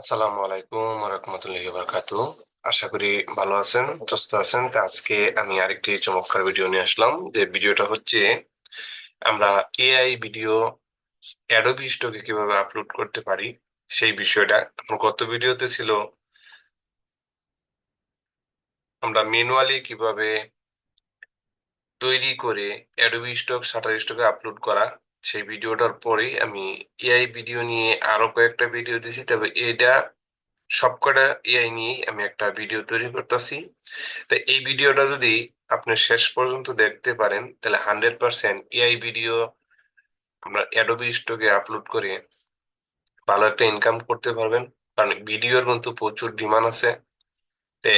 আসসালামু আলাইকুম রহমতুল্লাহি বারকাতু আশা করি ভালো আছেন, সুস্থ আছেন। তা আজকে আমি আরেকটি চমৎকার ভিডিও নিয়ে আসলাম। যে ভিডিওটা হচ্ছে, আমরা এআই ভিডিও, অ্যাডোবি স্টকে কীভাবে আপলোড করতে পারি, সেই বিষয়টা। গত ভিডিওতে ছিল, আমরা ম্যানুয়ালি কীভাবে তৈরি করে অ্যাডোবি স্টক শাটার স্টকে আপলোড করা সেই ভিডিওটার পরেই আমি এআই ভিডিও নিয়ে আরও কয়েকটা ভিডিও দিয়েছি তবে এটা সবকটা এআই নিয়ে আমি একটা ভিডিও তৈরি করতেছি। তো এই ভিডিওটা যদি আপনি শেষ পর্যন্ত দেখতে পারেন, তাহলে হান্ড্রেড পার্সেন্ট এআই ভিডিও আমরা অ্যাডোবি স্টকে আপলোড করে ভালো একটা ইনকাম করতে পারবেন। কারণ ভিডিওর কিন্তু প্রচুর ডিমান্ড আছে। তে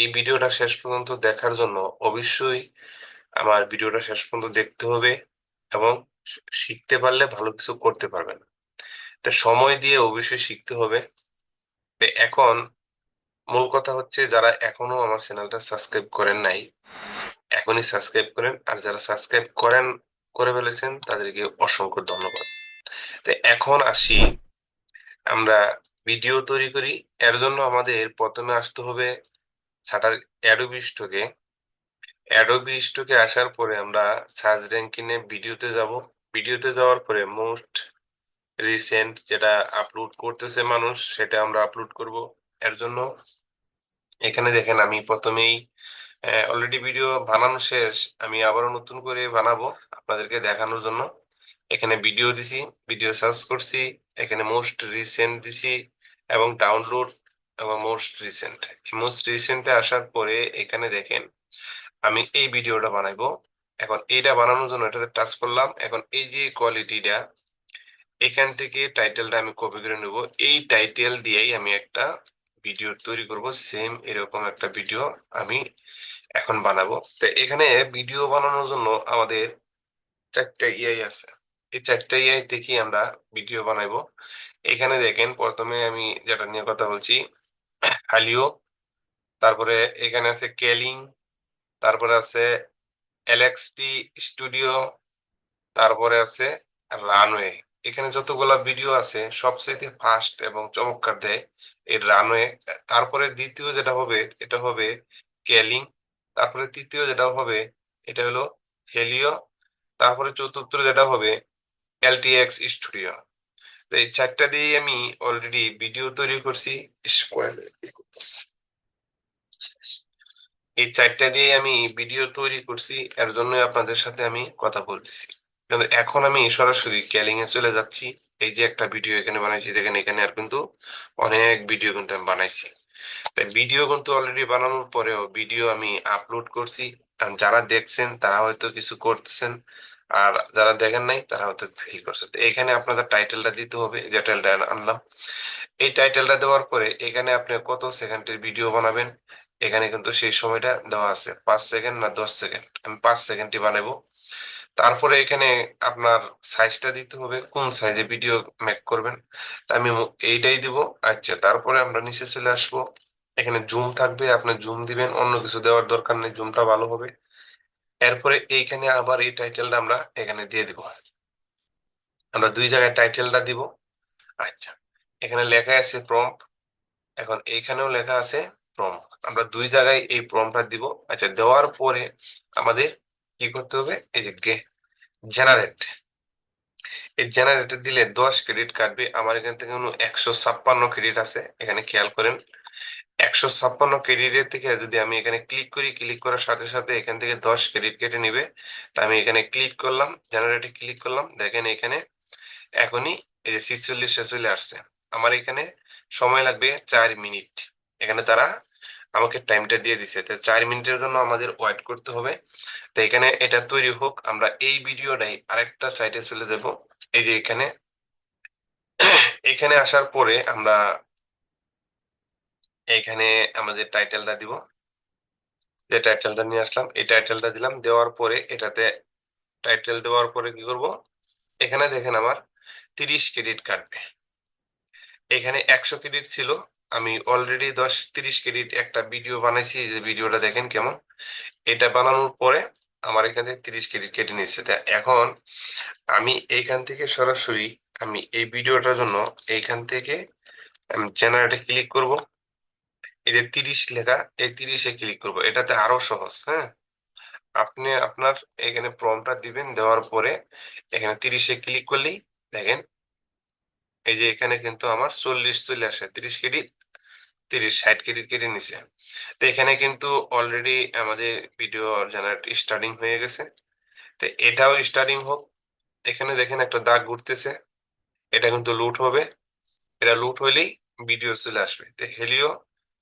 এই ভিডিওটা শেষ পর্যন্ত দেখার জন্য অবশ্যই আমার ভিডিওটা শেষ পর্যন্ত দেখতে হবে। এবং শিখতে পারলে ভালো কিছু করতে পারবেন তো সময় দিয়ে অবশ্যই শিখতে হবে। এখন মূল কথা হচ্ছে যারা এখনও আমার চ্যানেলটা সাবস্ক্রাইব করেন নাই, এখনই সাবস্ক্রাইব করেন। আর যারা সাবস্ক্রাইব করেন, করে ফেলেছেন, তাদেরকে অসংখ্য ধন্যবাদ। তো এখন আসি, আমরা ভিডিও তৈরি করি। এর জন্য আমাদের প্রথমে আসতে হবে সাটার অ্যাডোবি স্টকে। অ্যাডোবি স্টকে আসার পরে আমরা সার্চ র্যাঙ্কিংয়ে ভিডিওতে যাব। ভিডিওতে যাওয়ার পরে মোস্ট রিসেন্ট যেটা আপলোড করতেছে মানুষ, সেটা আমরা আপলোড করব। এর জন্য এখানে দেখেন আমি প্রথমেই অলরেডি ভিডিও বানানো শেষ। আমি আবারও নতুন করে বানাবো আপনাদেরকে দেখানোর জন্য। এখানে ভিডিও দিছি ভিডিও সার্চ করছি, এখানে মোস্ট রিসেন্ট দিছি এবং ডাউনলোড এবং মোস্ট রিসেন্ট মোস্ট রিসেন্টে আসার পরে এখানে দেখেন আমি এই ভিডিওটা বানাইবো। এখন এইটা বানানোর জন্য এটাতে টাচ করলাম। এখন এই যে কোয়ালিটিটা এখান থেকে টাইটেলটা আমি কপি করে নেব। এই টাইটেল দিয়েই আমি একটা ভিডিও তৈরি করব। সেম এরকম একটা ভিডিও আমি এখন বানাবো। তো এখানে ভিডিও বানানোর জন্য আমাদের চারটা ইআই আছে। এই চারটা ইআই দেখি আমরা ভিডিও বানাইবো। এখানে দেখেন, প্রথমে আমি যেটা নিয়ে কথা বলছি হালিও তারপরে এখানে আছে কেলিং তারপরে আছে এলএক্সটি স্টুডিও তারপরে আছে রানওয়ে এখানে যতগুলা ভিডিও আছে সবচেয়ে ফাস্ট এবং চমৎকার দেয় এই রানওয়ে তারপরে দ্বিতীয় যেটা হবে, এটা হবে কেলিং তারপরে তৃতীয় যেটা হবে, এটা হলো হেলিও তারপরে চতুর্থ যেটা হবে এলটিএক্স স্টুডিও তো এই চারটা দিয়ে আমি অলরেডি ভিডিও তৈরি করছি। এই চারটা দিয়ে আমি ভিডিও তৈরি করছি, এর জন্য আপনাদের সাথে আমি কথা বলতেছি। কিন্তু এখন আমি সরাসরি ক্যালিং এ চলে যাচ্ছি। এই যে একটা ভিডিও এখানে বানাইছি, দেখেন এখানে আর কিন্তু অনেক ভিডিও কিন্তু আমি বানাইছি। তাই ভিডিও কিন্তু অলরেডি বানানোর পরেও ভিডিও আমি আপলোড করছি। যারা দেখছেন, তারা হয়তো কিছু করতেছেন, আর যারা দেখেন নাই, তারা হয়তো ফিল করছে এখানে আপনাদের টাইটেলটা দিতে হবে, যে টাইটেলটা আনলাম। এই টাইটেলটা দেওয়ার পরে এখানে আপনি কত সেকেন্ডের ভিডিও বানাবেন এখানে কিন্তু সেই সময়টা দেওয়া আছে, পাঁচ সেকেন্ড না দশ সেকেন্ড আমি পাঁচ সেকেন্ডটি বানাবো। তারপরে এখানে আপনার সাইজটা দিতে হবে, কোন সাইজে ভিডিও মেক করবেন? তা আমি এইটাই দিব। আচ্ছা তারপরে আমরা নিচে চলে আসব। এখানে জুম থাকবে, আপনি জুম দিবেন, অন্য কিছু দেওয়ার দরকার নেই জুমটা ভালো হবে। এরপরে এইখানে আবার এই টাইটেলটা আমরা এখানে দিয়ে দিব। আমরা দুই জায়গায় টাইটেলটা দিব। আচ্ছা এখানে লেখা আছে প্রম্পট এখন এইখানেও লেখা আছে প্রম্পট আমরা দুই জায়গায় এই প্রম্পটটা দিব। আচ্ছা দেওয়ার পরে আমাদের কি করতে হবে? এই যে জেনারেট এই জেনারেটর দিলে দশ ক্রেডিট কাটবে আমার এখান থেকে একশো ছাপ্পান্ন ক্রেডিট আছে। এখানে খেয়াল করেন। একশো ছাপ্পান্ন ক্রেডিটের থেকে যদি আমি এখানে ক্লিক করি ক্লিক করার সাথে সাথে এখান থেকে দশ ক্রেডিট কেটে নিবে। তা আমি এখানে ক্লিক করলাম জেনারেটে ক্লিক করলাম। দেখেন এখানে এখনই এই যে ছিচল্লিশে চলে আসছে। আমার এখানে সময় লাগবে চার মিনিট। এখানে তারা আমাকে টাইমটা দিয়ে দিছে। তো চার মিনিটের জন্য আমাদের ওয়েট করতে হবে। তো এখানে এটা তৈরি হোক, আমরা এই ভিডিওটাই আরেকটা সাইটে চলে যাব। এই যে এখানে। এখানে আসার পরে আমরা এখানে আমাদের টাইটেলটা দিব। যে টাইটেলটা নিয়ে আসলাম, এই টাইটেলটা দিলাম। দেওয়ার পরে এটাতে টাইটেল দেওয়ার পরে কি করব? এখানে দেখেন আমার তিরিশ ক্রেডিট কাটবে এখানে একশো ক্রেডিট ছিল। আমি অলরেডি দশ তিরিশ ক্রেডিট একটা ভিডিও বানাইছি যে ভিডিওটা দেখেন কেমন। এটা বানানোর পরে আমার এখান থেকে তিরিশ ক্রেডিট কেটে নিচ্ছে এখন আমি এইখান থেকে সরাসরি আমি এই ভিডিওটার জন্য এইখান থেকে আমি জেনারেটে ক্লিক করব। এই যে তিরিশ লেখা, এই তিরিশে ক্লিক করব। এটাতে আরও সহজ হ্যাঁ? আপনি আপনার এখানে প্রমটা দিবেন, দেওয়ার পরে এখানে তিরিশে ক্লিক করলেই দেখেন, এই যে এখানে কিন্তু আমার চল্লিশ চলে আসে। তিরিশ ক্রেডিট তিরিশ ষাট ক্রেডিট কেটে নিছে। তো এখানে কিন্তু অলরেডি আমাদের ভিডিও জেনারেট স্টার্টিং হয়ে গেছে। তো এটাও স্টার্টিং হোক। এখানে দেখেন একটা দাগ ঘুরতেছে। এটা কিন্তু লুট হবে। এটা লুট হইলেই ভিডিও চলে আসবে। তো হেলিও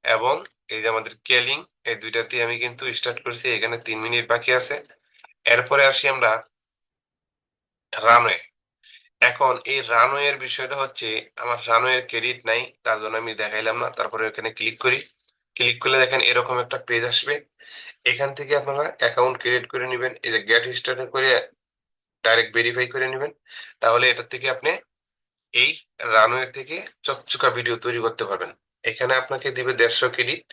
এবং এই যে আমাদের কেলিং এই দুইটাতে আমি কিন্তু স্টার্ট করছি। এখানে তিন মিনিট বাকি আছে। এরপরে আসি আমরা রানওয়ে এখন এই রানওয়ে এর বিষয়টা হচ্ছে, আমার রানওয়ে এর ক্রেডিট নাই, তার জন্য আমি দেখাইলাম না। তারপরে এখানে ক্লিক করি। ক্লিক করলে দেখেন এরকম একটা পেজ আসবে। এখান থেকে আপনারা অ্যাকাউন্ট ক্রিয়েট করে নেবেন। এই যে গেট স্টার্ট করে ডাইরেক্ট ভেরিফাই করে নেবেন। তাহলে এটা থেকে আপনি এই রানওয়ে থেকে চকচকা ভিডিও তৈরি করতে পারবেন। এখানে আপনাকে দিবে দেড়শো ক্রেডিট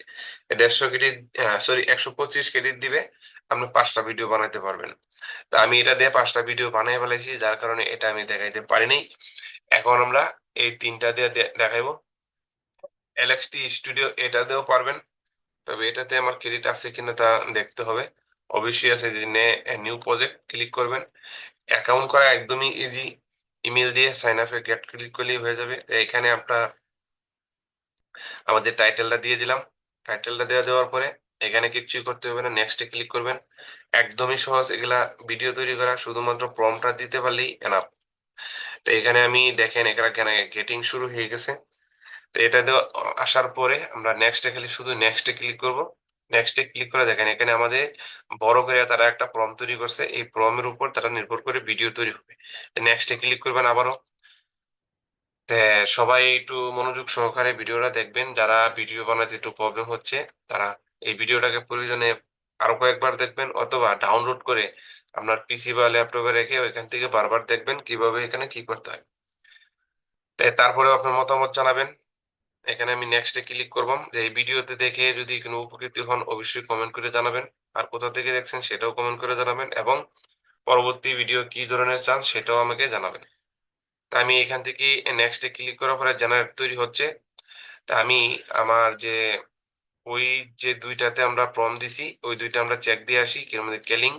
দেড়শো ক্রেডিট সরি একশো পঁচিশ ক্রেডিট দিবে। আপনি পাঁচটা ভিডিও বানাতে পারবেন। তা আমি এটা দিয়ে পাঁচটা ভিডিও বানাই ফেলেছি যার কারণে এটা আমি দেখাইতে পারিনি। এখন আমরা এই তিনটা দিয়ে দেখাইবো। এলএক্সটি স্টুডিও এটা দিয়েও পারবেন। তবে এটাতে আমার ক্রেডিট আছে কিনা তা দেখতে হবে। অবশ্যই আছে যে নিউ প্রজেক্ট ক্লিক করবেন। অ্যাকাউন্ট করা একদমই ইজি ইমেল দিয়ে সাইন আপে গেট ক্লিক করলেই হয়ে যাবে। তো এখানে আপনার আমাদের টাইটেলটা দিয়ে দিলাম। টাইটেলটা দেওয়া দেওয়ার পরে এখানে কিচ্ছুই করতে হবে না নেক্সটে ক্লিক করবেন। একদমই সহজ, এগুলা ভিডিও তৈরি করা, শুধুমাত্র প্রমটা দিতে পারলেই এনাফ তো এখানে আমি দেখেন, এখানে গেটিং শুরু হয়ে গেছে। তো এটা আসার পরে আমরা নেক্সটে খালি শুধু নেক্সটে ক্লিক করব। নেক্সটে ক্লিক করে দেখেন, এখানে আমাদের বড় করে তারা একটা প্রম তৈরি করছে। এই প্রমের উপর তারা নির্ভর করে ভিডিও তৈরি হবে। নেক্সটে ক্লিক করবেন আবারও। সবাই একটু মনোযোগ সহকারে ভিডিওটা দেখবেন। যারা ভিডিও বানাতে একটু প্রবলেম হচ্ছে, তারা এই ভিডিওটাকে প্রয়োজনে আরও কয়েকবার দেখবেন অথবা ডাউনলোড করে আপনার পিসি বা ল্যাপটপে রেখে ওইখান থেকে বারবার দেখবেন কীভাবে এখানে কি করতে হয়। তারপরে আপনার মতামত জানাবেন। এখানে আমি নেক্সটে ক্লিক করব যে এই ভিডিওতে দেখে যদি কোনো উপকৃত হন অবশ্যই কমেন্ট করে জানাবেন। আর কোথা থেকে দেখছেন সেটাও কমেন্ট করে জানাবেন এবং পরবর্তী ভিডিও কি ধরনের চান সেটাও আমাকে জানাবেন। তা আমি এখান থেকে নেক্সটে ক্লিক করার পরে জেনারেট তৈরি হচ্ছে। তা আমি আমার যে ওই যে দুইটাতে আমরা প্রম দিছি, ওই দুইটা আমরা চেক দিয়ে আসি কি আমাদের কেলিং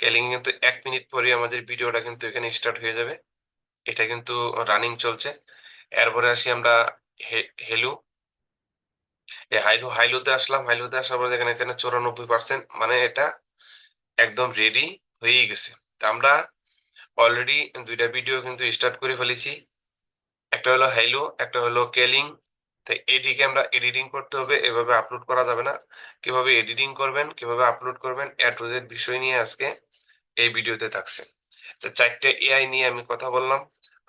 কেলিং কিন্তু এক মিনিট পরে আমাদের ভিডিওটা কিন্তু এখানে স্টার্ট হয়ে যাবে। এটা কিন্তু রানিং চলছে। এরপরে আসি আমরা হেলু হাইলু হাইলুতে আসলাম। হাইলুতে আসার পরে দেখেন এখানে চুরানব্বই পার্সেন্ট মানে এটা একদম রেডি হয়েই গেছে। আমরা অলরেডি দুইটা ভিডিও কিন্তু স্টার্ট করে ফেলেছি। একটা হলো হাইলু একটা হলো কেলিং তো এটিকে আমরা এডিটিং করতে হবে, এভাবে আপলোড করা যাবে না। কীভাবে এডিটিং করবেন, কীভাবে আপলোড করবেন, এ বিষয় নিয়ে আজকে এই ভিডিওতে থাকছে। তো চারটে এআই নিয়ে আমি কথা বললাম।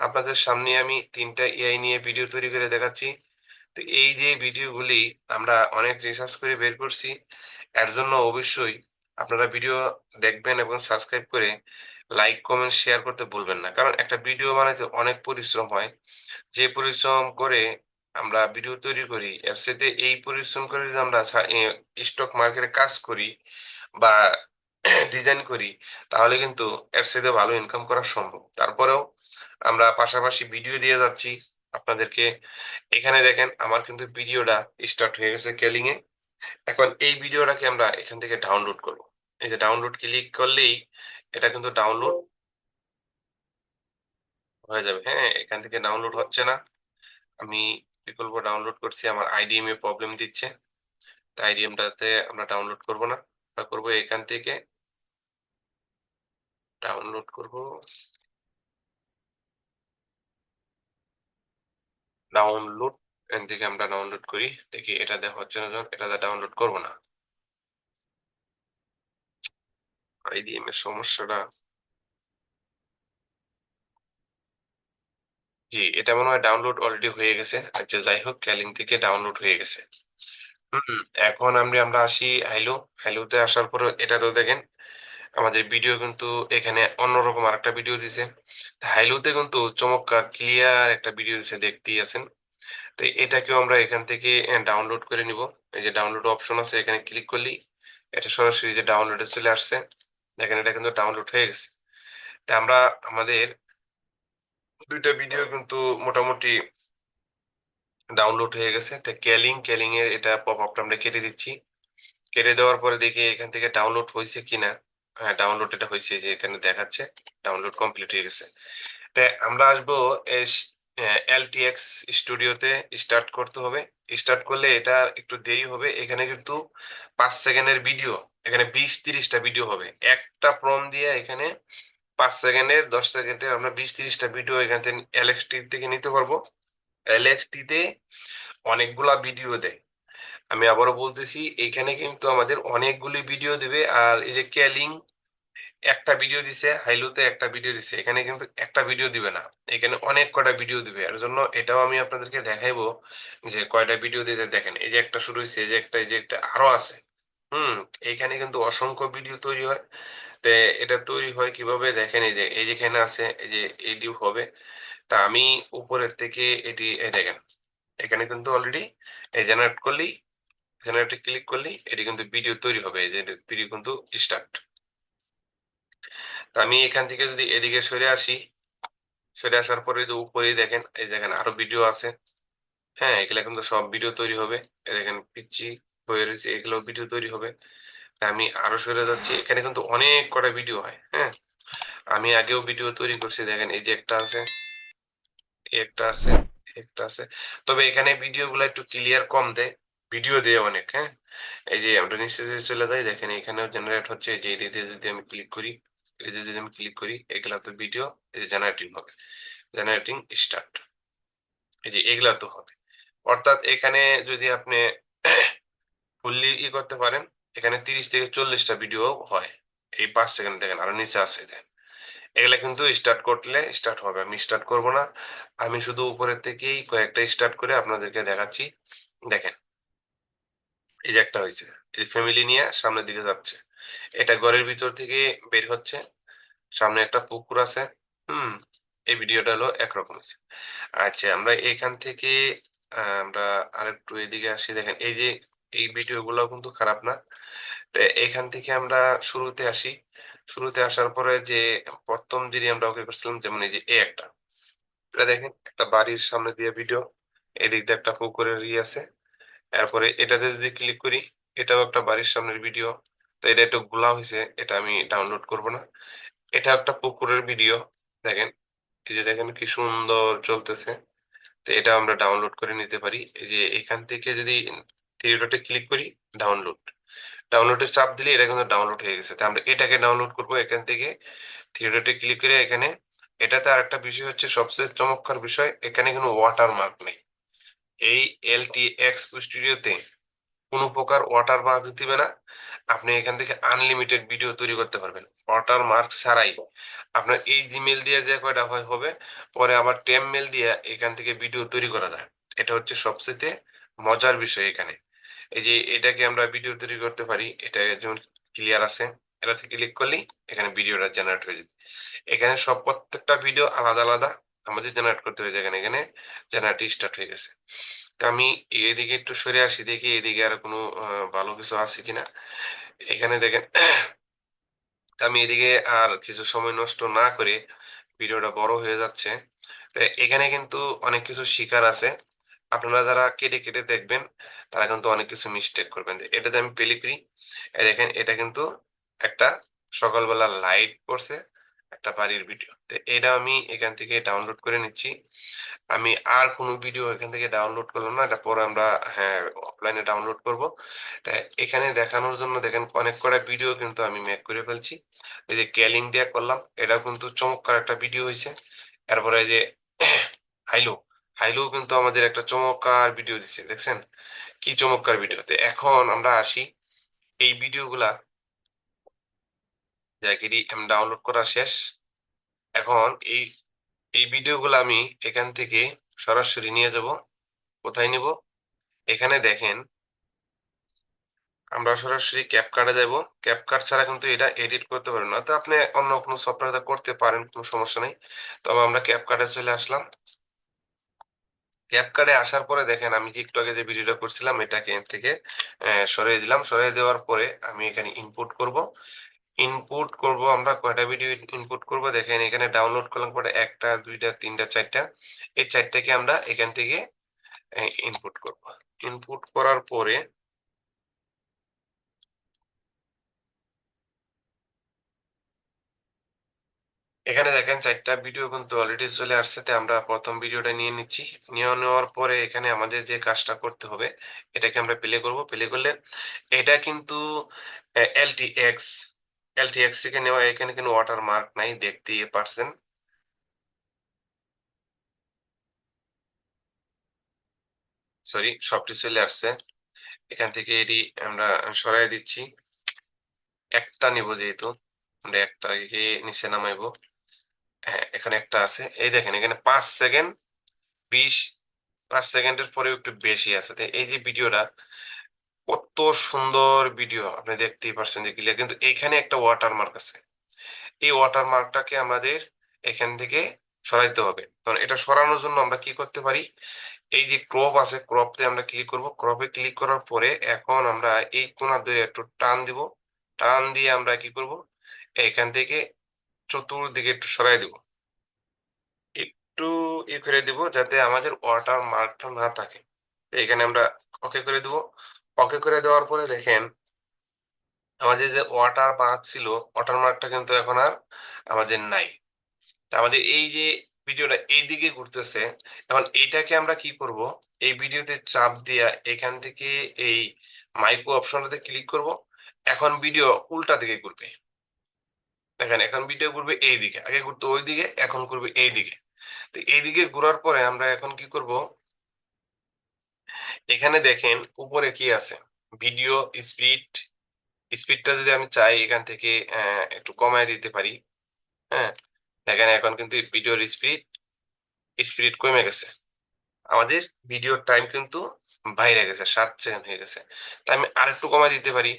আপনাদের সামনে আমি তিনটা এআই নিয়ে ভিডিও তৈরি করে দেখাচ্ছি। তো এই যে ভিডিওগুলি আমরা অনেক রিসার্চ করে বের করছি, এর জন্য অবশ্যই আপনারা ভিডিও দেখবেন এবং সাবস্ক্রাইব করে লাইক কমেন্ট শেয়ার করতে ভুলবেন না। কারণ একটা ভিডিও বানাতে অনেক পরিশ্রম হয়। যে পরিশ্রম করে আমরা ভিডিও তৈরি করি, এর সাথে এই পরিশ্রম করে যদি আমরা স্টক মার্কেটে কাজ করি বা ডিজাইন করি, তাহলে কিন্তু এর সাথে ভালো ইনকাম করা সম্ভব। তারপরেও আমরা পাশাপাশি ভিডিও দিয়ে যাচ্ছি আপনাদেরকে। এখানে দেখেন আমার কিন্তু ভিডিওটা স্টার্ট হয়ে গেছে কেলিং এ এখন এই ভিডিওটাকে আমরা এখান থেকে ডাউনলোড করব। এই যে ডাউনলোড ক্লিক করলেই এটা কিন্তু ডাউনলোড হয়ে যাবে। হ্যাঁ এখান থেকে ডাউনলোড হচ্ছে না। আমি করব ডাউনলোড করছি, আমার আইডিএম এ প্রবলেম দিচ্ছে। তাই আইডিএমটাতে আমরা ডাউনলোড করব না। আমরা করব এখান থেকে। ডাউনলোড করব। ডাউনলোড এখান থেকে আমরা ডাউনলোড করি। দেখি এটা দেখা হচ্ছে না এটাতে ডাউনলোড করব না। আইডিএম এর সমস্যাটা। জি, এটা মনে হয় ডাউনলোড অলরেডি হয়ে গেছে। আচ্ছা যাই হোক ক্যালিং থেকে ডাউনলোড হয়ে গেছে। হুম, এখন আমরা আমরা আসি হাইলো হাইলোতে আসার পর এটা তো দেখেন, আমাদের ভিডিও কিন্তু এখানে অন্যরকম আরেকটা ভিডিও দিছে। হাইলোতে কিন্তু চমৎকার ক্লিয়ার একটা ভিডিও দিছে, দেখতেই আছেন। তো এটাকেও আমরা এখান থেকে ডাউনলোড করে নিব। এই যে ডাউনলোড অপশন আছে, এখানে ক্লিক করলেই এটা সরাসরি যে ডাউনলোডে চলে আসছে, দেখেন এটা কিন্তু ডাউনলোড হয়ে গেছে। তা আমরা আমাদের দুইটা ভিডিও কিন্তু মোটামুটি ডাউনলোড হয়ে গেছে। তো ক্যালিং ক্যালিং এর এটা পপ আপটা আমরা কেটে দিচ্ছি। কেটে দেওয়ার পরে দেখি এখান থেকে ডাউনলোড হয়েছে কিনা। হ্যাঁ ডাউনলোড এটা হয়েছে যে এখানে দেখাচ্ছে। ডাউনলোড কমপ্লিট হয়ে গেছে। তা আমরা আসব এলটিএক্স স্টুডিওতে স্টার্ট করতে হবে। স্টার্ট করলে এটা একটু দেরি হবে। এখানে কিন্তু পাঁচ সেকেন্ডের ভিডিও এখানে বিশ তিরিশটা ভিডিও হবে। একটা প্রম দিয়ে এখানে পাঁচ সেকেন্ডের দশ সেকেন্ডের আমরা বিশ তিরিশটা ভিডিও এখান থেকে এলএক্সটি থেকে নিতে পারব। এলএক্সটি তে অনেকগুলা ভিডিও দেয়। আমি আবারও বলতেছি, এখানে কিন্তু আমাদের অনেকগুলি ভিডিও দিবে। আর এই যে ক্যালিং একটা ভিডিও দিছে হাইলুতে একটা ভিডিও দিছে। এখানে কিন্তু একটা ভিডিও দিবে না। এখানে অনেক কয়টা ভিডিও দিবে। এর জন্য এটাও আমি আপনাদেরকে দেখাইবো যে কয়টা ভিডিও দিতে দেখেন। এই যে একটা শুরু হয়েছে এই যে একটা, এই যে একটা আরও আছে। হুম, এখানে কিন্তু অসংখ্য ভিডিও তৈরি হয়। তে এটা তৈরি হয় কীভাবে? দেখেন এই যে, এই যেখানে আছে, এই যে এইটিও হবে। তা আমি উপরের থেকে এটি, এই দেখেন, এখানে কিন্তু অলরেডি এই জেনারেট করলেই জেনারেটে ক্লিক করলেই এটি কিন্তু ভিডিও তৈরি হবে, এই যে ভিডিও কিন্তু স্টার্ট আমি এখান থেকে যদি এদিকে সরে আসি, সরে আসার পরে যে উপরেই দেখেন, এই দেখেন আরও ভিডিও আছে। হ্যাঁ এগুলা কিন্তু সব ভিডিও তৈরি হবে। এই দেখেন পিচ্ছি হয়ে রয়েছে এগুলো ভিডিও তৈরি হবে। আমি আরও সরে যাচ্ছি। এখানে কিন্তু অনেক কটা ভিডিও হয় হ্যাঁ? আমি আগেও ভিডিও তৈরি করছি, দেখেন এই যে একটা আছে একটা আছে একটা আছে। তবে এখানে ভিডিও গুলো একটু ক্লিয়ার কম দেয় ভিডিও দেয় অনেক হ্যাঁ? এই যে আমরা নিচে যে চলে যাই, দেখেন এখানেও জেনারেট হচ্ছে যে এটিতে যদি আমি ক্লিক করি এটিতে যদি আমি ক্লিক করি, এগুলা তো ভিডিও এই যে জেনারেটিং হবে জেনারেটিং স্টার্ট এই যে এগুলা তো হবে। অর্থাৎ এখানে যদি আপনি ফুললি ই করতে পারেন এখানে তিরিশ থেকে চল্লিশটা ভিডিও হয়। এই পাঁচ সেকেন্ড দেখেন, আরও নিচে আছে এগুলা কিন্তু স্টার্ট করলে স্টার্ট হবে, আমি স্টার্ট করব না। আমি শুধু উপরের থেকেই কয়েকটা স্টার্ট করে আপনাদেরকে দেখাচ্ছি। দেখেন, এই যে একটা হয়েছে, এই ফ্যামিলি নিয়ে সামনের দিকে যাচ্ছে। এটা ঘরের ভিতর থেকে বের হচ্ছে। সামনে একটা পুকুর আছে। হুম, এই ভিডিওটা হলো একরকম হয়েছে। আচ্ছা আমরা এখান থেকে আমরা আরেকটু এদিকে আসি। দেখেন, এই যে এই ভিডিও গুলো কিন্তু খারাপ না। তো এখান থেকে আমরা শুরুতে আসি। শুরুতে আসার পরে যে প্রথম যিনি আমরা ওকে করছিলাম, যেমন এই যে এই একটা। এটা দেখেন, একটা বাড়ির সামনে দিয়ে ভিডিও এদিক দিয়ে একটা পুকুরের ই আছে। এরপরে এটাতে যদি ক্লিক করি, এটাও একটা বাড়ির সামনের ভিডিও তো এটা একটু গোলা হয়েছে এটা আমি ডাউনলোড করব না। এটা একটা পুকুরের ভিডিও দেখেন। এই যে দেখেন কি সুন্দর চলতেছে। তো এটা আমরা ডাউনলোড করে নিতে পারি। এই যে এখান থেকে যদি থ্রি ডটে ক্লিক করি ডাউনলোড ডাউনলোডে চাপ দিলে এটা কিন্তু ডাউনলোড হয়ে গেছে। আমরা এটাকে ডাউনলোড করব এখান থেকে। থ্রি ডটে ক্লিক করে এখানে। এটাতে আরেকটা বিষয় হচ্ছে সবচেয়ে চমৎকার বিষয়, এখানে কোনো ওয়াটার মার্ক নেই। এই এলটি এক্স স্টুডিওতে কোনো প্রকার ওয়াটার মার্ক দিবে না। আপনি এখান থেকে আনলিমিটেড ভিডিও তৈরি করতে পারবেন। ওয়াটার মার্ক ছাড়াই। আপনার এই জিমেল দিয়ে যে কয়টা হয়, হবে। পরে আবার টেম মেল দিয়ে এখান থেকে ভিডিও তৈরি করা যায়। এটা হচ্ছে সবচেয়ে মজার বিষয় এখানে। এই যে এটাকে আমরা ভিডিও তৈরি করতে পারি, এটা যেমন ক্লিয়ার আছে, এটাতে ক্লিক করলেই এখানে ভিডিওটা জেনারেট হয়ে যাবে। এখানে সব প্রত্যেকটা ভিডিও আলাদা আলাদা আমাদের জেনারেট করতে হয়ে যায় এখানে এখানে জেনারেট স্টার্ট হয়ে গেছে। তো আমি এদিকে একটু সরে আসি, দেখি এদিকে আর কোনো ভালো কিছু আছে কিনা। এখানে দেখেন আমি এদিকে আর কিছু সময় নষ্ট না করে ভিডিওটা বড় হয়ে যাচ্ছে। এখানে কিন্তু অনেক কিছু শিকার আছে। আপনারা যারা কেটে কেটে দেখবেন, তারা কিন্তু অনেক কিছু মিস্টেক করবেন এটাতে আমি প্লে করি দেখেন এটা কিন্তু একটা সকালবেলা লাইট পড়ছে একটা বাড়ির ভিডিও তো এটা আমি এখান থেকে ডাউনলোড করে নিচ্ছি। আমি আর কোনো ভিডিও এখান থেকে ডাউনলোড করলাম না, এটা পরে আমরা হ্যাঁ অফলাইনে ডাউনলোড করব। তা এখানে দেখানোর জন্য দেখেন অনেক কটা ভিডিও কিন্তু আমি মেক করে ফেলছি। এই যে ক্যালিং দিয়ে করলাম, এটাও কিন্তু চমৎকার একটা ভিডিও হয়েছে এরপরে যে হাইলো হাইলো কিন্তু আমাদের একটা চমৎকার ভিডিও দিচ্ছে দেখছেন? কি চমৎকার ভিডিও তো? এখন আমরা আসি এই ভিডিওগুলা জায়গাটি আমি ডাউনলোড করা শেষ। এখন এই এই ভিডিওগুলো আমি এখান থেকে সরাসরি নিয়ে যাব। কোথায় নিব? এখানে দেখেন, আমরা সরাসরি ক্যাপকার্টে যাব। ক্যাপকার্ট ছাড়া কিন্তু এটা এডিট করতে পারেন না। তো আপনি অন্য কোনো সফটওয়্যার করতে পারেন, কোনো সমস্যা নেই। তবে আমরা ক্যাপকার্টে চলে আসলাম। ক্যাপকার্টে আসার পরে দেখেন, আমি যে একটু আগে যে ভিডিওটা করছিলাম, এটাকে এর থেকে সরিয়ে দিলাম। সরিয়ে দেওয়ার পরে আমি এখানে ইনপুট করব। ইনপুট করব, আমরা কয়টা ভিডিও ইনপুট করব? দেখেন, এখানে ডাউনলোড করলাম পরে একটা, দুইটা, তিনটা, চারটা। এই চারটাকে আমরা এখান থেকে ইনপুট করব। ইনপুট করার পরে এখানে দেখেন চারটা ভিডিও কিন্তু অলরেডি চলে আসছে, তো আমরা প্রথম ভিডিওটা নিয়ে নিচ্ছি। নিয়ে নেওয়ার পরে এখানে আমাদের যে কাজটা করতে হবে, এটাকে আমরা প্লে করব। প্লে করলে এটা কিন্তু এলটি এক্স এলটি থেকে নেওয়া, এখানে কিন্তু ওয়াটার মার্ক নাই, দেখতেই পারছেন। সরি সবটি চলে আসছে। এখান থেকে এটি আমরা সরাই দিচ্ছি। একটা নিব যেহেতু, আমরা একটাকে নিচে নামাইবো। হ্যাঁ এখানে একটা আছে। এই দেখেন, এখানে পাঁচ সেকেন্ড, বিশ, পাঁচ সেকেন্ডের পরেও একটু বেশি আছে। এই যে ভিডিওটা, কত সুন্দর ভিডিও, আপনি দেখতেই পারছেন যে ক্লিয়ার কিন্তু এখানে একটা ওয়াটার মার্ক আছে। এই ওয়াটার মার্কটাকে আমাদের এখান থেকে সরাইতে হবে। তখন এটা সরানোর জন্য আমরা কি করতে পারি? এই যে ক্রপ আছে ক্রপতে আমরা ক্লিক করব। ক্রপে ক্লিক করার পরে এখন আমরা এই কোনা ধরে একটু টান দিব। টান দিয়ে আমরা কি করব? এখান থেকে চতুর্দিকে একটু সরাই দিব। একটু ই করে দিব যাতে আমাদের ওয়াটার মার্কটা না থাকে। এখানে আমরা ওকে করে দিব? ওকে করে দেওয়ার পরে দেখেন, আমাদের যে ওয়াটার মার্ক ছিল, ওয়াটার মার্কটা কিন্তু এখন আর আমাদের নাই। আমাদের এই যে ভিডিওটা এই দিকে ঘুরতেছে, এখন এইটাকে আমরা কি করব? এই ভিডিওতে চাপ দিয়া এখান থেকে এই মাইক্রো অপশনটাতে ক্লিক করব। এখন ভিডিও উল্টা দিকে ঘুরবে। দেখেন, এখন ভিডিও ঘুরবে এই দিকে আগে ঘুরতো ওই দিকে এখন ঘুরবে এই দিকে তো এই দিকে ঘোরার পরে আমরা এখন কি করব? এখানে দেখেন, উপরে কি আছে? ভিডিও স্পিড, স্পিডটা যদি আমি চাই এখান থেকে একটু কমায় দিতে পারি। হ্যাঁ দেখেন এখন কিন্তু ভিডিওর স্পিড স্পিড কমে গেছে। আমাদের ভিডিওর টাইম কিন্তু বাইরে গেছে, সাত সেকেন্ড হয়ে গেছে। তাই আমি আরেকটু কমায় দিতে পারি।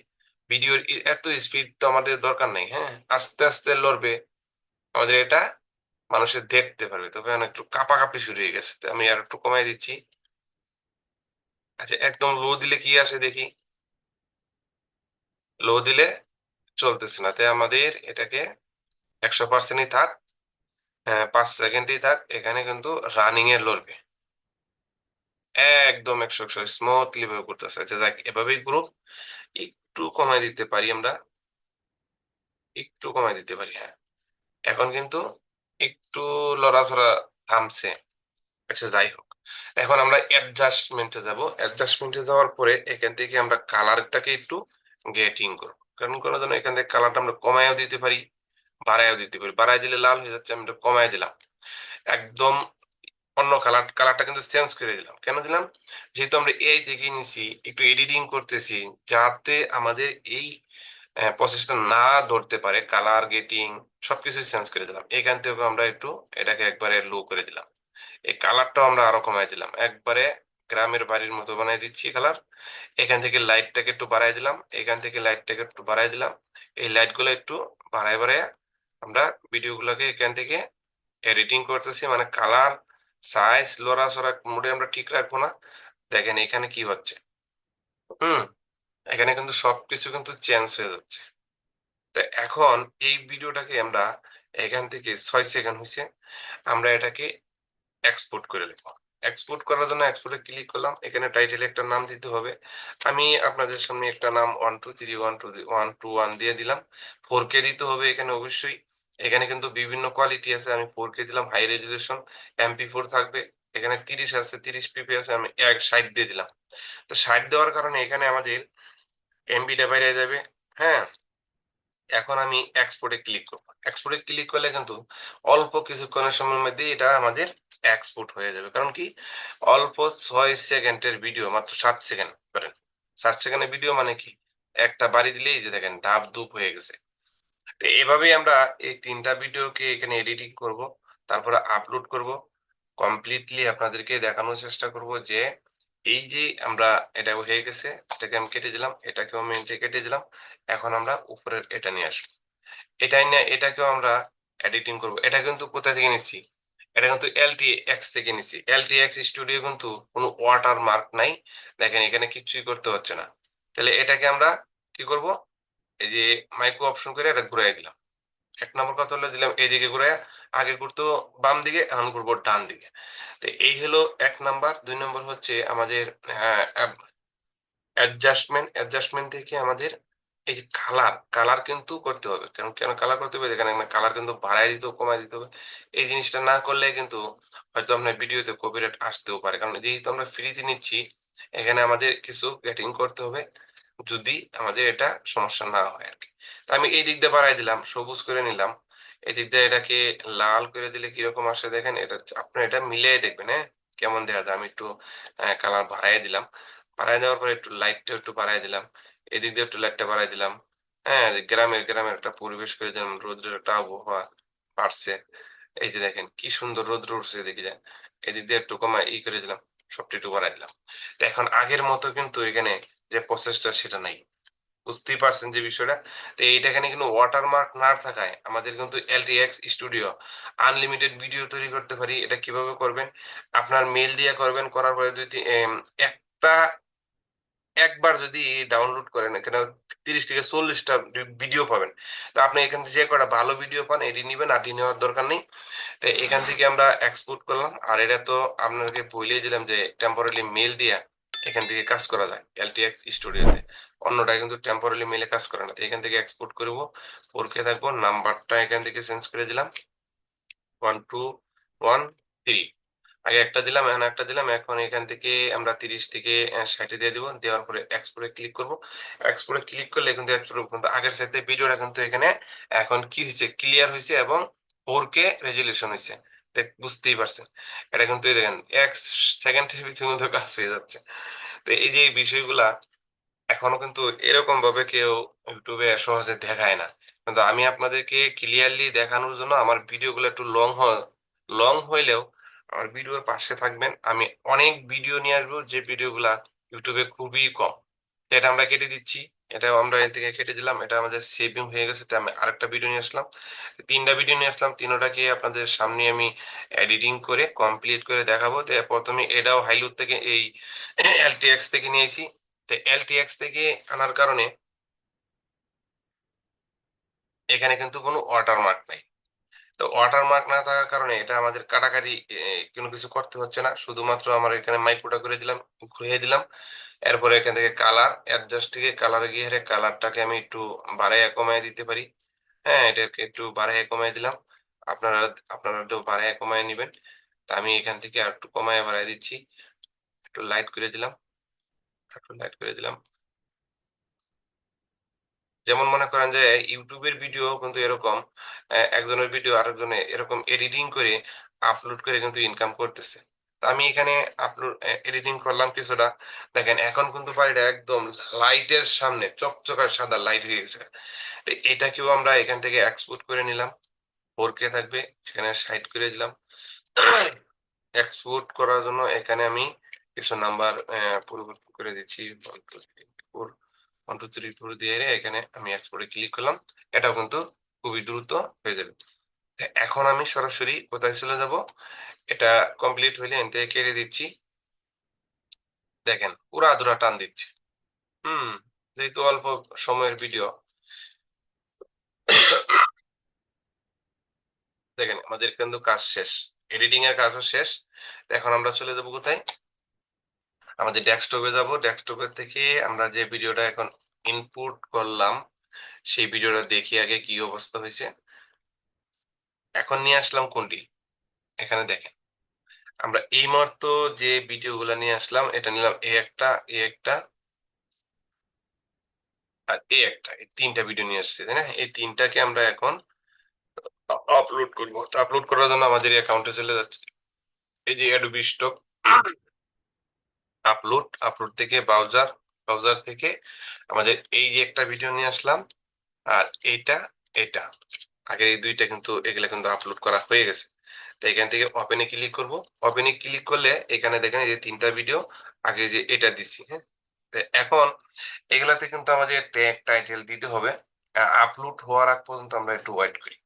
ভিডিওর এত স্পিড তো আমাদের দরকার নেই হ্যাঁ? আস্তে আস্তে লড়বে, আমাদের এটা মানুষের দেখতে পারবে। তবে অনেক একটু কাঁপাকাঁপি শুরু হয়ে গেছে আমি আর একটু কমাই দিচ্ছি। আচ্ছা একদম লো দিলে কি আসে দেখি? লো দিলে চলতেছে না তাই আমাদের এটাকে একশো পার্সেন্টই থাক হ্যাঁ পাঁচ সেকেন্ডই থাক, এখানে কিন্তু রানিং এ লড়বে। একদম একশো একশো স্মুথলি ভাবে করতেছে। আচ্ছা যাক, এভাবেই গ্রুপ একটু কমাই দিতে পারি আমরা? একটু কমাই দিতে পারি হ্যাঁ। এখন কিন্তু একটু লড়াচড়া থামছে। আচ্ছা যাই হোক। এখন আমরা অ্যাডজাস্টমেন্টে যাব। অ্যাডজাস্টমেন্টে যাওয়ার পরে এখান থেকে আমরা কালারটাকে একটু গেটিং করব। কারণ কোনো জন্য এখান থেকে কালারটা আমরা কমায়ও দিতে পারি, বাড়ায়ও দিতে পারি। বাড়ায় দিলে লাল হয়ে যাচ্ছে আমরা কমায় দিলাম। একদম অন্য কালার কালারটা কিন্তু চেঞ্জ করে দিলাম। কেন দিলাম? যেহেতু আমরা এই থেকে নিছি, একটু এডিটিং করতেছি, যাতে আমাদের এই প্রসেসটা না ধরতে পারে কালার গেটিং সবকিছু চেঞ্জ করে দিলাম। এখান থেকে আমরা একটু এটাকে একবারে লো করে দিলাম। এই কালারটাও আমরা আরও কমাই দিলাম। একবারে গ্রামের বাড়ির মতো বানাই দিচ্ছি কালার এখান থেকে লাইটটাকে একটু বাড়াই দিলাম। এখান থেকে লাইটটাকে একটু বাড়াই দিলাম। এই লাইটগুলো একটু বাড়াই বাড়াই আমরা ভিডিও গুলোকে এখান থেকে এডিটিং করতেছি। মানে কালার সাইজ লড়াচড়া মোডে আমরা ঠিক রাখব না। দেখেন এখানে কি হচ্ছে। হুম, এখানে কিন্তু সবকিছু কিন্তু চেঞ্জ হয়ে যাচ্ছে। তো এখন এই ভিডিওটাকে আমরা এখান থেকে ছয় সেকেন্ড হয়েছে আমরা এটাকে এক্সপোর্ট করে নেব। এক্সপোর্ট করার জন্য এক্সপোর্টে ক্লিক করলাম, এখানে টাইটেলে একটা নাম দিতে হবে। আমি আপনাদের সামনে একটা নাম one two three one two one two one দিয়ে দিলাম। ফোর কে দিতে হবে এখানে অবশ্যই। এখানে কিন্তু বিভিন্ন কোয়ালিটি আছে। আমি ফোর কে দিলাম হাই রেজুলেশন এমপি ফোর থাকবে। এখানে তিরিশ আছে, তিরিশ পিপি আছে, আমি এক ষাট দিয়ে দিলাম। তো ষাট দেওয়ার কারণে এখানে আমাদের এমবিটা বাইরে যাবে। হ্যাঁ? এখন আমি এক্সপোর্টে ক্লিক করব। এক্সপোর্টে ক্লিক করলে কিন্তু অল্প কিছুক্ষণের সময়ের মধ্যে এটা আমাদের এক্সপোর্ট হয়ে যাবে। কারণ কি? অল্প ছয় সেকেন্ডের ভিডিও মাত্র সাত সেকেন্ড করেন সাত সেকেন্ডের ভিডিও মানে কি? একটা বাড়ি দিলেই যে দেখেন, ধাপ ধুপ হয়ে গেছে। তো এভাবেই আমরা এই তিনটা ভিডিওকে এখানে এডিটিং করব, তারপরে আপলোড করব। কমপ্লিটলি আপনাদেরকে দেখানোর চেষ্টা করব যে, এই যে আমরা এটা হয়ে গেছে, এটাকে আমি কেটে দিলাম, এটাকেও আমি কেটে দিলাম, এখন আমরা উপরের এটা নিয়ে আসব। এটাই নিয়ে, এটাকেও আমরা এডিটিং করব। এটা কিন্তু কোথা থেকে নিচ্ছি? এটা কিন্তু এলটি এক্স থেকে নিচ্ছি। এলটি এক্স স্টুডিও কিন্তু কোনো ওয়াটার মার্ক নাই। দেখেন, এখানে কিছুই করতে হচ্ছে না। তাহলে এটাকে আমরা কি করব? এই যে মাইক্রো অপশন করে এটা ঘুরাই দিলাম। এক নম্বর কথা হলো দিলাম এইদিকে ঘুরে আগে ঘুরতো বাম দিকে, এখন ঘুরবো ডান দিকে। তো এই হলো এক নাম্বার। দুই নম্বর হচ্ছে আমাদের অ্যাডজাস্টমেন্ট অ্যাডজাস্টমেন্ট থেকে আমাদের এই যে কালার কালার কিন্তু করতে হবে। কারণ কেন কালার করতে হবে? এখানে কালার কিন্তু বাড়াই দিতে কমাই দিতে হবে। এই জিনিসটা না করলে কিন্তু হয়তো আপনার ভিডিওতে কপিরাইট আসতেও পারে। কারণ যেহেতু আমরা ফ্রিতে নিচ্ছি, এখানে আমাদের কিছু গেটিং করতে হবে। যদি আমাদের এটা সমস্যা না হয় আর কি। আমি এই দিক দিয়ে বাড়াই দিলাম, সবুজ করে নিলাম। এই দিক দিয়ে এটাকে লাল করে দিলে কীরকম আসে দেখেন, এটা আপনি এটা মিলিয়ে দেখবেন হ্যাঁ? কেমন দেখা যায়? আমি একটু কালার বাড়াই দিলাম। বাড়াই দেওয়ার পরে একটু লাইটটা একটু বাড়াই দিলাম। এদিক দিয়ে একটু লাইটটা বাড়াই দিলাম। হ্যাঁ গ্রামের গ্রামের একটা পরিবেশ করে দিলাম রোদ্রের একটা আবহাওয়া বাড়ছে। এই যে দেখেন, কি সুন্দর রোদ্র উঠছে এদিকে যায় এদিক দিয়ে একটু কমা ই করে দিলাম, সবটা একটু বাড়াই দিলাম। এখন আগের মতো কিন্তু এখানে যে প্রসেসটা সেটা নাই। বুঝতেই পারছেন যে বিষয়টা? তো এইটা এখানে কিন্তু ওয়াটারমার্ক না থাকায় আমাদের কিন্তু এলটিএক্স স্টুডিও আনলিমিটেড ভিডিও তৈরি করতে পারি। এটা কীভাবে করবেন? আপনার মেল দিয়ে করবেন, করার পরে দুই একটা, একবার যদি ডাউনলোড করেন, এখানে তিরিশ থেকে চল্লিশটা ভিডিও পাবেন। তো আপনি এখান থেকে যে কটা ভালো ভিডিও পান, এটি নিবেন আটি নেওয়ার দরকার নেই। তো এখান থেকে আমরা এক্সপোর্ট করলাম। আর এটা তো আপনাকে বলেই দিলাম যে টেম্পোরারি মেল দিয়া এখান থেকে কাজ করা যায় এলটিএক্স স্টুডিওতে অন্যটা কিন্তু টেম্পোরারি মেলে কাজ করে না, তো এখান থেকে এক্সপোর্ট করব। পরীক্ষা থাকব, নাম্বারটা এখান থেকে চেঞ্জ করে দিলাম। ওয়ান টু ওয়ান থ্রি আগে একটা দিলাম, এখন একটা দিলাম, এখন এখান থেকে আমরা তিরিশ থেকে ষাটে দিয়ে দিব। দেওয়ার পরে এক্সপোর্টে ক্লিক করব। এক্সপোর্টে ক্লিক করলে কিন্তু এক্সপোর্ট কিন্তু আগের সাথে ভিডিওটা কিন্তু এখানে এখন কি হয়েছে ক্লিয়ার হয়েছে এবং ফোর রেজুলেশন হয়েছে। বুঝতেই পারছেন। এটা কিন্তু দেখেন, এক সেকেন্ডের ভিতরে মধ্যে কাজ হয়ে যাচ্ছে। তো এই যে বিষয়গুলা এখনও কিন্তু এরকম ভাবে কেউ ইউটিউবে সহজে দেখায় না। কিন্তু আমি আপনাদেরকে ক্লিয়ারলি দেখানোর জন্য আমার ভিডিওগুলো একটু লং লং হইলেও আমার ভিডিওর পাশে থাকবেন। আমি অনেক ভিডিও নিয়ে আসব যে ভিডিওগুলা ইউটিউবে খুবই কম। এটা আমরা কেটে দিচ্ছি। এটা আমরা এর থেকে কেটে দিলাম, এটা আমাদের সেভিং হয়ে গেছে, তো আমি আরেকটা ভিডিও নিয়ে আসলাম। তিনটা ভিডিও নিয়ে আসলাম, তিনটাকে আপনাদের সামনে আমি এডিটিং করে কমপ্লিট করে দেখাবো। তো প্রথমে এটাও হাইলুড থেকে, এই এলটিএক্স থেকে নিয়েছি। তো এলটিএক্স থেকে আনার কারণে এখানে কিন্তু কোনো ওয়াটারমার্ক নাই। তো ওয়াটারমার্ক না থাকার কারণে এটা আমাদের কাটাকাটি কোনো কিছু করতে হচ্ছে না। শুধুমাত্র আমার এখানে মাইক্রোটা করে দিলাম, ঘুরিয়ে দিলাম। এরপরে এখান থেকে কালার অ্যাডজাস্ট থেকে কালার গিয়ে কালারটাকে আমি একটু বাড়াইয়া কমায় দিতে পারি। হ্যাঁ এটাকে একটু বাড়াইয়া কমায় দিলাম। আপনারা আপনারা একটু বাড়াইয়া কমায় নেবেন। তা আমি এখান থেকে আর একটু কমায় বাড়াই দিচ্ছি। একটু লাইট করে দিলাম। একটু লাইট করে দিলাম। যেমন মনে করেন যে ইউটিউবের ভিডিও কিন্তু এরকম একজনের ভিডিও আরেকজনে এরকম এডিটিং করে আপলোড করে কিন্তু ইনকাম করতেছে। আমি এখানে আপলোড এডিটিং করলাম কিছুটা। দেখেন, এখন কিন্তু বাড়িটা একদম লাইটের সামনে চকচকা সাদা লাইট হয়ে গেছে। তো এটাকেও আমরা এখান থেকে এক্সপোর্ট করে নিলাম। ফোর কে থাকবে এখানে সাইড করে দিলাম। এক্সপোর্ট করার জন্য এখানে আমি কিছু নাম্বার পরিবর্তন করে দিচ্ছি। ওয়ান টু থ্রি ফোর এখানে আমি এক্সপোর্টে ক্লিক করলাম। এটাও কিন্তু খুবই দ্রুত হয়ে যাবে। এখন আমি সরাসরি কোথায় চলে যাব? এটা কমপ্লিট হইলে দিচ্ছি। দেখেন, পুরা আধুরা টান দিচ্ছে। হুম, যেহেতু অল্প সময়ের ভিডিও দেখেন, আমাদের কিন্তু কাজ শেষ। এডিটিং এর কাজও শেষ। এখন আমরা চলে যাব কোথায়? আমাদের ডেস্কটপে যাব। ডেস্কটপের থেকে আমরা যে ভিডিওটা এখন ইনপুট করলাম, সেই ভিডিওটা দেখি আগে কি অবস্থা হয়েছে। এখন নিয়ে আসলাম কোনটি? এখানে দেখেন। আমরা এই মুহূর্ত যে ভিডিওগুলো নিয়ে আসলাম, এটা নিলাম এ একটা এ একটা আর এ একটা। এই তিনটা ভিডিও নিয়ে আসছি, তাই না? এই তিনটাকে আমরা এখন আপলোড করব। আপলোড করার জন্য আমাদের অ্যাকাউন্টে চলে যাচ্ছে। এই যে অ্যাডোবি স্টক আপলোড আপলোড থেকে ব্রাউজার ব্রাউজার থেকে আমাদের এই যে একটা ভিডিও নিয়ে আসলাম, আর এইটা এটা। আগে এই দুইটা কিন্তু এগুলা কিন্তু আপলোড করা হয়ে গেছে। তো এখান থেকে ওপেনে ক্লিক করব। ওপেনে ক্লিক করলে এখানে দেখেন এই যে তিনটা ভিডিও আগে যে এটা দিচ্ছি হ্যাঁ? এখন এগুলাতে কিন্তু আমাদের ট্যাগ টাইটেল দিতে হবে। আপলোড হওয়ার আগ পর্যন্ত আমরা একটু ওয়েট করি।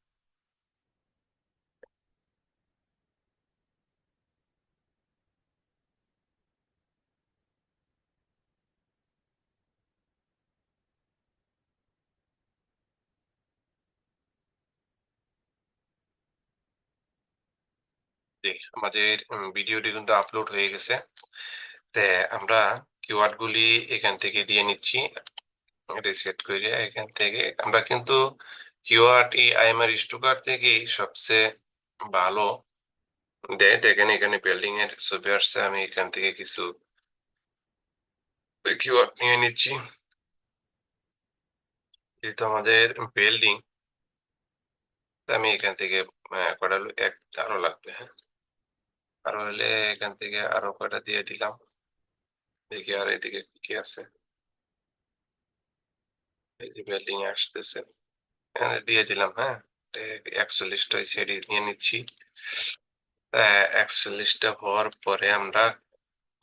আমাদের ভিডিওটি কিন্তু আপলোড হয়ে গেছে। তে আমরা কিওয়ার্ড গুলি এখান থেকে দিয়ে নিচ্ছি। রিসেট করে এখান থেকে আমরা কিন্তু কিওয়ার্ড এই আইএমআর স্টুকার থেকেই সবচেয়ে ভালো দেয়। দেখেন এখানে বিল্ডিং এর ছবি আসছে। আমি এখান থেকে কিছু কিওয়ার্ড নিয়ে নিচ্ছি। যেহেতু আমাদের বিল্ডিং আমি এখান থেকে কটা এক আরও লাগবে হ্যাঁ আরও হলে এখান থেকে আরও কয়টা দিয়ে দিলাম। দেখি আর এদিকে কি কি আছে। বিল্ডিং আসতেছে। দিয়ে দিলাম হ্যাঁ? একচল্লিশটা সেটি নিয়ে নিচ্ছি। একচল্লিশটা হওয়ার পরে আমরা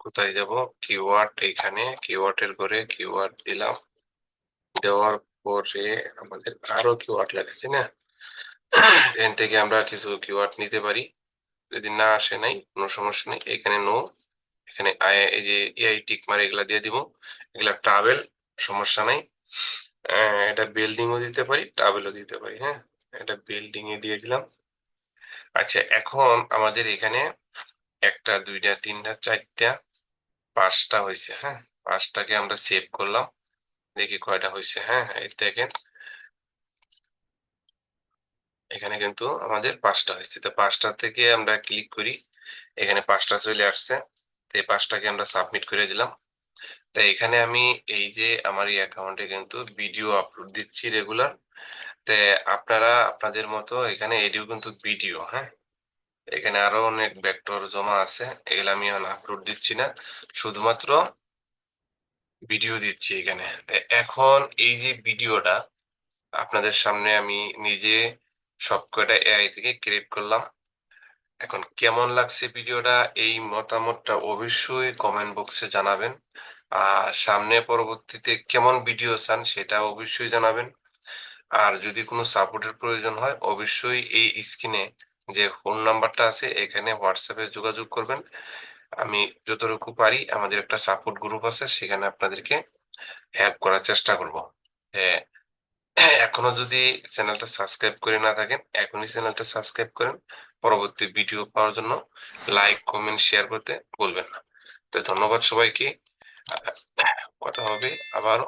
কোথায় যাব? কিওয়ার্ড এখানে কিওয়ার্ড এর ঘরে কিওয়ার্ড দিলাম। দেওয়ার পরে আমাদের আরও কিওয়ার্ড লাগছে, না? এখান থেকে আমরা কিছু কিওয়ার্ড নিতে পারি। যদি না আসে নাই, কোনো সমস্যা নেই। এখানে নো এখানে এই যে এআই টিক মারে এগুলা দিয়ে দিব। এগুলা ট্রাভেল সমস্যা নাই। এটা বিল্ডিংও দিতে পারি ট্রাভেলও দিতে পারি হ্যাঁ? এটা বিল্ডিং এ দিয়ে দিলাম। আচ্ছা এখন আমাদের এখানে একটা, দুইটা, তিনটা, চারটা, পাঁচটা হয়েছে হ্যাঁ? পাঁচটাকে আমরা সেভ করলাম। দেখি কয়টা হয়েছে হ্যাঁ? এই দেখেন। এখানে কিন্তু আমাদের পাঁচটা হয়েছে। তো পাঁচটা থেকে আমরা ক্লিক করি, এখানে পাঁচটা চলে আসছে। তো এই পাঁচটাকে আমরা সাবমিট করে দিলাম। তো এখানে আমি এই যে আমার এই অ্যাকাউন্টে কিন্তু ভিডিও আপলোড দিচ্ছি রেগুলার তো আপনারা আপনাদের মতো এখানে এটিও কিন্তু ভিডিও হ্যাঁ? এখানে আরও অনেক ভেক্টর জমা আছে, এগুলো আমি আপলোড দিচ্ছি না। শুধুমাত্র ভিডিও দিচ্ছি এখানে। এখন এই যে ভিডিওটা আপনাদের সামনে আমি নিজে সবকটা এআই থেকে ক্রিয়েট করলাম। এখন কেমন লাগছে ভিডিওটা? এই মতামতটা অবশ্যই কমেন্ট বক্সে জানাবেন। আর সামনে পরবর্তীতে কেমন ভিডিও চান সেটা অবশ্যই জানাবেন। আর যদি কোনো সাপোর্টের প্রয়োজন হয়, অবশ্যই এই স্ক্রিনে যে ফোন নাম্বারটা আছে, এখানে হোয়াটসঅ্যাপে যোগাযোগ করবেন। আমি যতটুকু পারি, আমাদের একটা সাপোর্ট গ্রুপ আছে, সেখানে আপনাদেরকে হেল্প করার চেষ্টা করব। হ্যাঁ এখনও যদি চ্যানেলটা সাবস্ক্রাইব করে না থাকেন, এখনই চ্যানেলটা সাবস্ক্রাইব করেন। পরবর্তী ভিডিও পাওয়ার জন্য লাইক, কমেন্ট, শেয়ার করতে ভুলবেন না। তো ধন্যবাদ সবাইকে। কথা হবে আবারও।